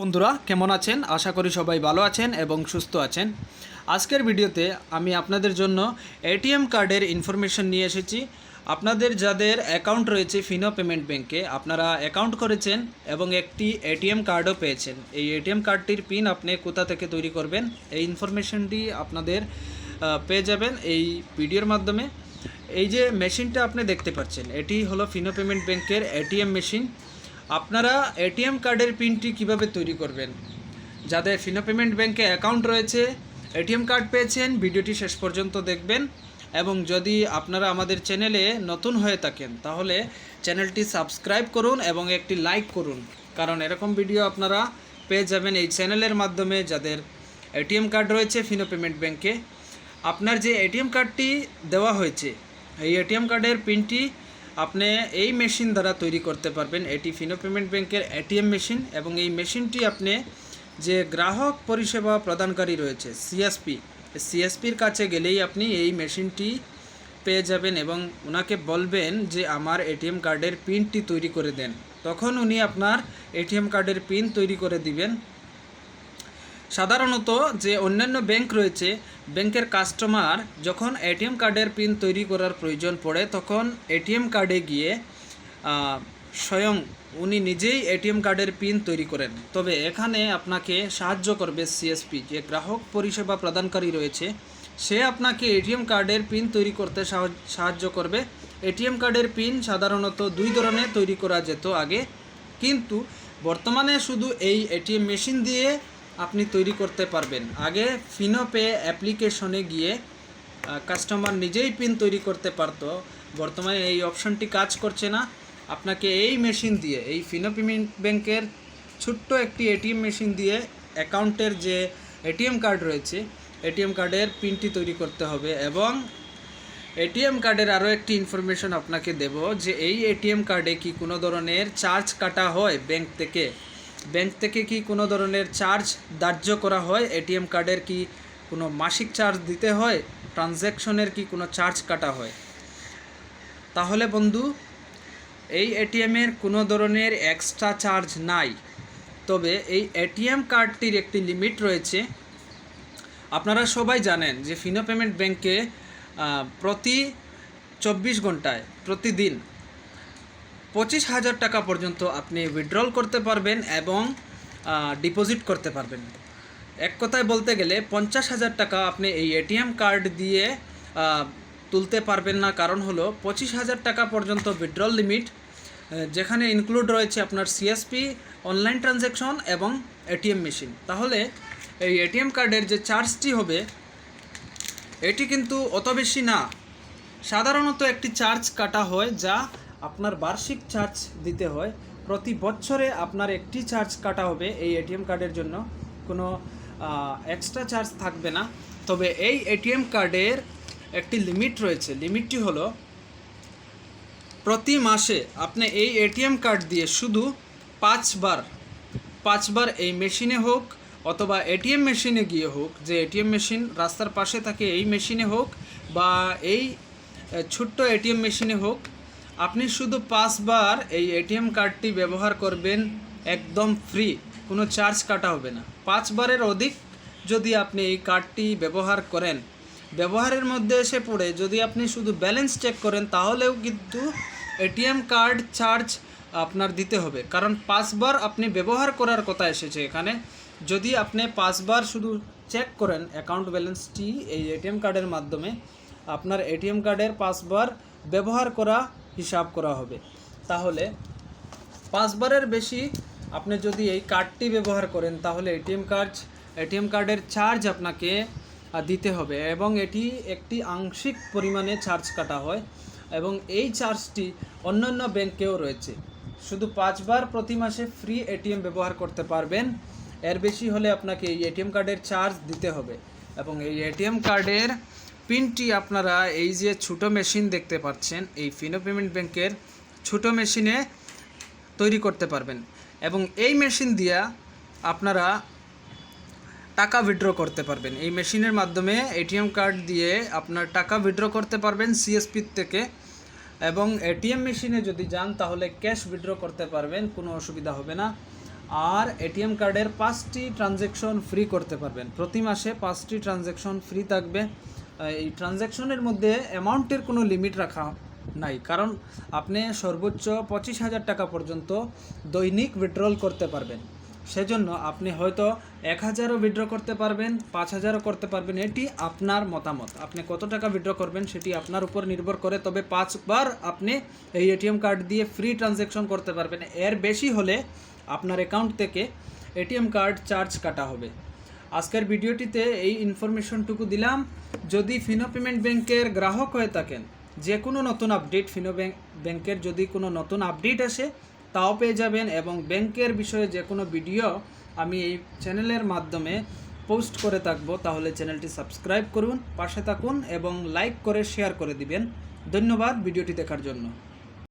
বন্ধুরা, কেমন আছেন? আশা করি সবাই ভালো আছেন এবং সুস্থ আছেন। আজকের ভিডিওতে আমি আপনাদের জন্য এটিএম কার্ডের ইনফরমেশন নিয়ে এসেছি। আপনাদের যাদের অ্যাকাউন্ট রয়েছে ফিনো পেমেন্ট ব্যাংকে, আপনারা অ্যাকাউন্ট করেছেন এবং একটি এটিএম কার্ডও পেয়েছেন। এই এটিএম কার্ডটির পিন আপনি কোথা থেকে তৈরি করবেন, এই ইনফরমেশনটি আপনাদের পেয়ে যাবেন এই ভিডিওর মাধ্যমে। এই যে মেশিনটা আপনি দেখতে পাচ্ছেন, এটি হলো ফিনো পেমেন্ট ব্যাংকের এটিএম মেশিন। আপনারা এটিএম কার্ডের পিনটি কীভাবে তৈরি করবেন? যাদের ফিনো পেমেন্ট ব্যাংকে অ্যাকাউন্ট রয়েছে, এটিএম কার্ড পেয়েছেন, ভিডিওটি শেষ পর্যন্ত দেখবেন এবং যদি আপনারা আমাদের চ্যানেলে নতুন হয়ে থাকেন, তাহলে চ্যানেলটি সাবস্ক্রাইব করুন এবং একটি লাইক করুন। কারণ এরকম ভিডিও আপনারা পেয়ে যাবেন এই চ্যানেলের মাধ্যমে যাদের এটিএম কার্ড রয়েছে ফিনো পেমেন্ট ব্যাংকে। আপনার যে এটিএম কার্ডটি দেওয়া হয়েছে, এই এটিএম কার্ডের পিনটি আপনি এই মেশিন দ্বারা তৈরি করতে পারবেন। এটি ফিনো পেমেন্ট ব্যাংকের এটিএম মেশিন এবং এই মেশিনটি আপনি যে গ্রাহক পরিষেবা প্রদানকারী রয়েছে সিএসপি সিএসপির কাছে গেলেই আপনি এই মেশিনটি পেয়ে যাবেন এবং ওনাকে বলবেন যে আমার এটিএম কার্ডের পিনটি তৈরি করে দেন। তখন উনি আপনার এটিএম কার্ডের পিন তৈরি করে দিবেন। সাধারণত যে অন্যান্য ব্যাংক রয়েছে ব্যাংকের কাস্টমার যখন এটিএম কার্ডের পিন তৈরি করার প্রয়োজন পড়ে, তখন এটিএম কার্ডে গিয়ে স্বয়ং উনি নিজেই এটিএম কার্ডের পিন তৈরি করেন। তবে এখানে আপনাকে সাহায্য করবে সিএসপি যে গ্রাহক পরিষেবা প্রদানকারী রয়েছে, সে আপনাকে এটিএম কার্ডের পিন তৈরি করতে সাহায- সাহায্য করবে। এটিএম কার্ডের পিন সাধারণত দুই ধরনের তৈরি করা যেত আগে, কিন্তু বর্তমানে শুধু এই এটিএম মেশিন দিয়ে আপনি তৈরি করতে পারবেন। আগে ফিনোপে অ্যাপ্লিকেশনে গিয়ে কাস্টমার নিজেই পিন তৈরি করতে পারতো। বর্তমানে এই অপশনটি কাজ করছে না। আপনাকে এই মেশিন দিয়ে, এই ফিনো পেমেন্ট ব্যাংকের ছোট্ট একটি এটিএম মেশিন দিয়ে অ্যাকাউন্টের যে এটিএম কার্ড রয়েছে, এটিএম কার্ডের পিনটি তৈরি করতে হবে এবং এটিএম কার্ডের আরও একটি ইনফরমেশন আপনাকে দেব যে এই এটিএম কার্ডে কি কোনো ধরনের চার্জ কাটা হয় ব্যাংক থেকে। ব্যাংক থেকে কি কোনো ধরনের চার্জ ধার্য করা হয়? এটিএম কার্ডের কি কোনো মাসিক চার্জ দিতে হয়? ট্রানজ্যাকশনের কি কোনো চার্জ কাটা হয়? তাহলে বন্ধু, এই এটিএমের কোনো ধরনের এক্সট্রা চার্জ নাই। তবে এই এটিএম কার্ডটির একটি লিমিট রয়েছে। আপনারা সবাই জানেন যে ফিনো পেমেন্ট ব্যাংকে প্রতি চব্বিশ ঘন্টায়, প্রতিদিন পঁচিশ হাজার টাকা পর্যন্ত আপনি উইথড্রল করতে পারবেন এবং ডিপোজিট করতে পারবেন। এক কথায় বলতে গেলে পঞ্চাশ হাজার টাকা আপনি এই এটিএম কার্ড দিয়ে তুলতে পারবেন না। কারণ হলো পঁচিশ হাজার টাকা পর্যন্ত উইথড্রল লিমিট যেখানে ইনক্লুড রয়েছে আপনার সিএসপি অনলাইন ট্রানজ্যাকশন এবং এটিএম মেশিন তাহলে এই এটিএম কার্ডের যে চার্জটি হবে, এটি কিন্তু অত বেশি না। সাধারণত একটি চার্জ কাটা হয় যা আপনার বার্ষিক চার্জ দিতে হয়। প্রতি বছরে আপনার একটি চার্জ কাটা হবে এই এটিএম কার্ডের জন্য। কোনো এক্সট্রা চার্জ থাকবে না। তবে এই এটিএম কার্ডের একটি লিমিট রয়েছে। লিমিটটি হলো, প্রতি মাসে আপনি এই এটিএম কার্ড দিয়ে শুধু পাঁচবার পাঁচবার এই মেশিনে হোক অথবা এটিএম মেশিনে গিয়ে হোক, যে এটিএম মেশিন রাস্তার পাশে থাকে এই মেশিনে হোক বা এই ছোট্ট এটিএম মেশিনে হোক আপনি শুধু পাঁচবার এই এটিএম কার্ডটি ব্যবহার করবেন একদম ফ্রি কোনো চার্জ কাটা হবে না। পাঁচবারের অধিক যদি আপনি এই কার্ডটি ব্যবহার করেন। ব্যবহারের মধ্যে এসে পড়ে, যদি আপনি শুধু ব্যালেন্স চেক করেন, তাহলেও কিন্তু এটিএম কার্ড চার্জ আপনার দিতে হবে। কারণ পাঁচবার আপনি ব্যবহার করার কথা এসেছে এখানে। যদি আপনি পাঁচবার শুধু চেক করেন অ্যাকাউন্ট ব্যালেন্সটি এই এটিএম কার্ডের মাধ্যমে, আপনার এটিএম কার্ডের পাঁচবার ব্যবহার করা হিসাব করা হবে। তাহলে পাঁচবারের বেশি আপনি যদি এই কার্ডটি ব্যবহার করেন, তাহলে এটিএম কার্ড এটিএম কার্ডের চার্জ আপনাকে দিতে হবে এবং এটি একটি আংশিক পরিমাণে চার্জ কাটা হয় এবং এই চার্জটি অন্যান্য ব্যাংকেও রয়েছে। শুধু পাঁচবার প্রতি মাসে ফ্রি এটিএম ব্যবহার করতে পারবেন। এর বেশি হলে আপনাকে এই এটিএম কার্ডের চার্জ দিতে হবে এবং এই এটিএম কার্ডের পিনটি আপনারা এই যে ছোটো মেশিন দেখতে পাচ্ছেন, এই ফিনো পেমেন্ট ব্যাংকের ছোটো মেশিনে তৈরি করতে পারবেন এবং এই মেশিন দিয়া আপনারা টাকা উইথড্র করতে পারবেন। এই মেশিনের মাধ্যমে এটিএম কার্ড দিয়ে আপনার টাকা উইথড্র করতে পারবেন সিএসপি থেকে এবং এটিএম মেশিনে যদি যান তাহলে ক্যাশ উইথড্র করতে পারবেন, কোনো অসুবিধা হবে না। আর এটিএম কার্ডের পাঁচটি ট্রানজ্যাকশন ফ্রি করতে পারবেন। প্রতি মাসে পাঁচটি ট্রানজ্যাকশন ফ্রি থাকবে। এই ট্রানজ্যাকশনের মধ্যে অ্যামাউন্টের কোনো লিমিট রাখা নাই। কারণ আপনি সর্বোচ্চ পঁচিশ হাজার টাকা পর্যন্ত দৈনিক উইথড্রল করতে পারবেন। সেজন্য আপনি হয়তো এক হাজারও উইথড্র করতে পারবেন, পাঁচ হাজারও করতে পারবেন। এটি আপনার মতামত। আপনি কত টাকা উইথড্র করবেন সেটি আপনার উপর নির্ভর করে, তবে পাঁচবার আপনি এই এটিএম কার্ড দিয়ে ফ্রি ট্রানজ্যাকশন করতে পারবেন। এর বেশি হলে আপনার অ্যাকাউন্ট থেকে এটিএম কার্ড চার্জ কাটা হবে। আজকের ভিডিওটিতে এই ইনফরমেশনটুকু দিলাম। যদি ফিনো পেমেন্ট ব্যাংকের গ্রাহক হয়ে থাকেন, যে কোনো নতুন আপডেট ফিনো ব্যাংক ব্যাংকের যদি কোনো নতুন আপডেট আসে, তাও পেয়ে যাবেন এবং ব্যাংকের বিষয়ে যে কোনো ভিডিও আমি এই চ্যানেলের মাধ্যমে পোস্ট করে থাকব, তাহলে চ্যানেলটি সাবস্ক্রাইব করুন, পাশে থাকুন এবং লাইক করে শেয়ার করে দিবেন। ধন্যবাদ ভিডিওটি দেখার জন্য।